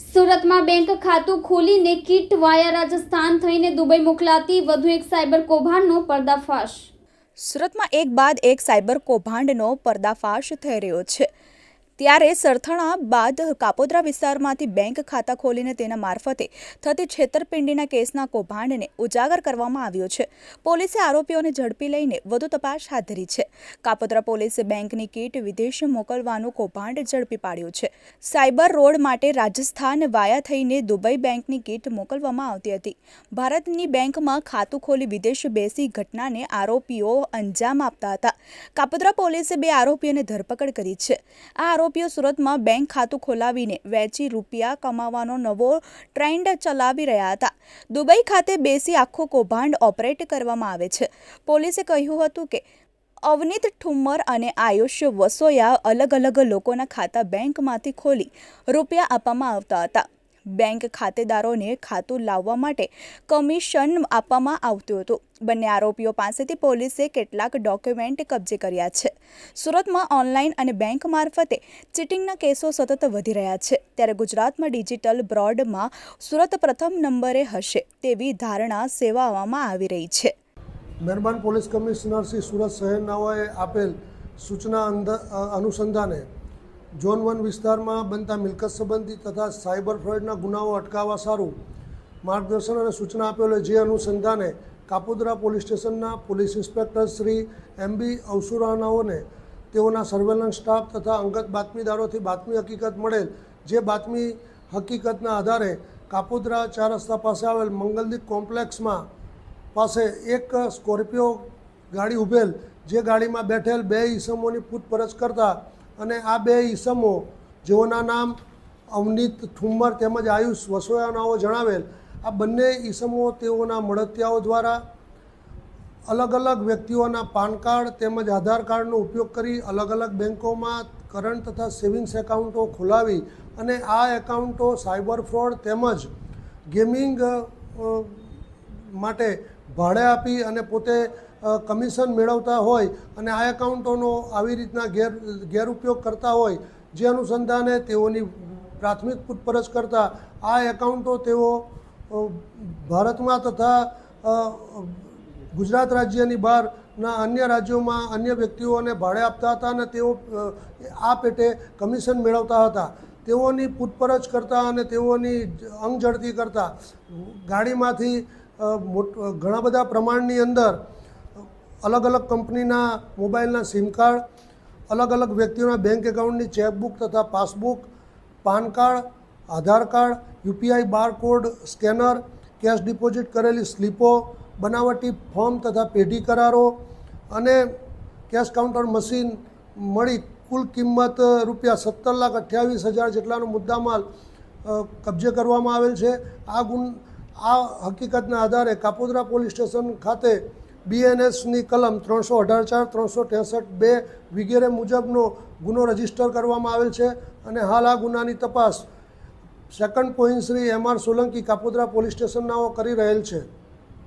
સુરતમાં બેંક ખાતું ખોલીને કિટ વાયા રાજસ્થાન થઈને દુબઈ મોકલાતી વધુ એક સાયબર કૌભાંડનો પર્દાફાશ. સુરતમાં એક બાદ એક સાયબર કૌભાંડનો પર્દાફાશ થઈ રહ્યો છે. ત્યારે સરથાણા બાદ કાપોદ્રા વિસ્તારમાંથી બેંક ખાતા ખોલીને તેના મારફતે થતી છેતરપિંડીના કેસના કૌભાંડને ઉજાગર કરવામાં આવ્યો છે. પોલીસે આરોપીઓને ઝડપી લઈને વધુ તપાસ હાથ ધરી છે. કાપોદ્રા પોલીસે બેંકની કીટ વિદેશ મોકલવાનું કૌભાંડ ઝડપી પાડ્યું છે. સાયબર રોડ માટે રાજસ્થાન વાયા થઈને દુબઈ બેંકની કીટ મોકલવામાં આવતી હતી. ભારતની બેંકમાં ખાતું ખોલી વિદેશ બેસી ઘટનાને આરોપીઓ અંજામ આપતા હતા. કાપોદ્રા પોલીસે બે આરોપીઓને ધરપકડ કરી છે. આ આરોપીઓ સુરતમાં બેંક ખાતું ખોલાવીને વેચી રૂપિયા કમાવાનો નવો ટ્રેન્ડ ચલાવી રહ્યા હતા. દુબઈ ખાતે બેસી આખો કૌભાંડ ઓપરેટ કરવામાં આવે છે. પોલીસે કહ્યું હતું કે, અવનીત ઠુમ્મર અને આયુષ્ય વસોયા અલગ અલગ લોકોના ખાતા બેંકમાંથી ખોલી રૂપિયા આપવામાં આવતા હતા. બેંક ખાતેદારોને ખાતું લાવવા માટે કમિશન આપવામાં આવતું હતું. બંને આરોપીઓ પાસેથી પોલીસે કેટલાક ડોક્યુમેન્ટ કબજે કર્યા છે. સુરતમાં ઓનલાઈન અને બેંક મારફતે ચીટિંગના કેસો સતત વધી રહ્યા છે. ત્યારે ગુજરાતમાં ડિજિટલ બ્રોડમાં સુરત પ્રથમ નંબરે હશે તેવી ધારણા સેવાવામાં આવી રહી છે. મહેરબાન પોલીસ કમિશનર શ્રી સુરત શહેરનાઓએ આપેલ સૂચના અનુસંધાને ઝોન વન વિસ્તારમાં બનતા મિલકત સંબંધી તથા સાયબર ફ્રોડના ગુનાઓ અટકાવવા સારું માર્ગદર્શન અને સૂચના આપેલ જે અનુસંધાને કાપોદરા પોલીસ સ્ટેશનના police inspector Shri M B અવસુરાનાઓને તેઓના સર્વેલન્સ સ્ટાફ તથા અંગત બાતમીદારોથી બાતમી હકીકત મળેલ, જે બાતમી હકીકતના આધારે કાપોદરા ચાર રસ્તા પાસે આવેલ મંગલદીપ કોમ્પ્લેક્સમાં પાસે એક સ્કોર્પિયો ગાડી ઉભેલ જે ગાડીમાં બેઠેલ બે ઈસમોની પૂછપરછ કરતા અને આ બે ઈસમો, જેઓના નામ અવનીત ઠુમ્મર તેમજ આયુષ વસોયાનાઓ જણાવેલ, આ બંને ઈસમો તેઓના મળતિયાઓ દ્વારા અલગ અલગ વ્યક્તિઓના પાન કાર્ડ તેમજ આધાર કાર્ડનો ઉપયોગ કરી અલગ અલગ બેન્કોમાં કરંટ તથા સેવિંગ્સ એકાઉન્ટો ખોલાવી અને આ એકાઉન્ટો સાયબર ફ્રોડ તેમજ ગેમિંગ માટે ભાડે આપી અને પોતે કમિશન મેળવતા હોય અને આ એકાઉન્ટોનો આવી રીતના ગેર, ગેરઉપયોગ કરતા હોય, જે અનુસંધાને તેઓની પ્રાથમિક પૂછપરછ કરતા, આ એકાઉન્ટો તેઓ ભારતમાં તથા ગુજરાત રાજ્યની બહારના અન્ય રાજ્યોમાં અન્ય વ્યક્તિઓને ભાડે આપતા હતા અને તેઓ આ પેટે કમિશન મેળવતા હતા. તેઓની પૂછપરછ કરતા અને તેઓની અંગ ઝડતી કરતા, ગાડીમાંથી ઘણા બધા પ્રમાણની અંદર અલગ અલગ કંપનીના મોબાઈલના સિમ કાર્ડ અલગ અલગ વ્યક્તિઓના બેંક એકાઉન્ટની ચેકબુક તથા passbook, PAN card, Aadhaar card, UPI barcode, scanner, cash deposit કરેલી સ્લીપો, બનાવટી ફોર્મ તથા પેઢી કરારો અને કેશ કાઉન્ટર મશીન મળી કુલ કિંમત રૂપિયા સત્તર લાખ અઠ્યાવીસ હજાર જેટલાનો મુદ્દામાલ કબજે કરવામાં આવેલ છે. આ ગુન, આ હકીકતના આધારે કાપોદ્રા પોલીસ સ્ટેશન ખાતે બીએનએસની કલમ ત્રણસો અઢાર ચાર, ત્રણસો ત્રેસઠ બે વગેરે મુજબનો ગુનો રજિસ્ટર કરવામાં આવેલ છે અને હાલ આ ગુનાની તપાસ second point Shri M R Solanki Kapodra police સ્ટેશનનાઓ કરી રહેલ છે.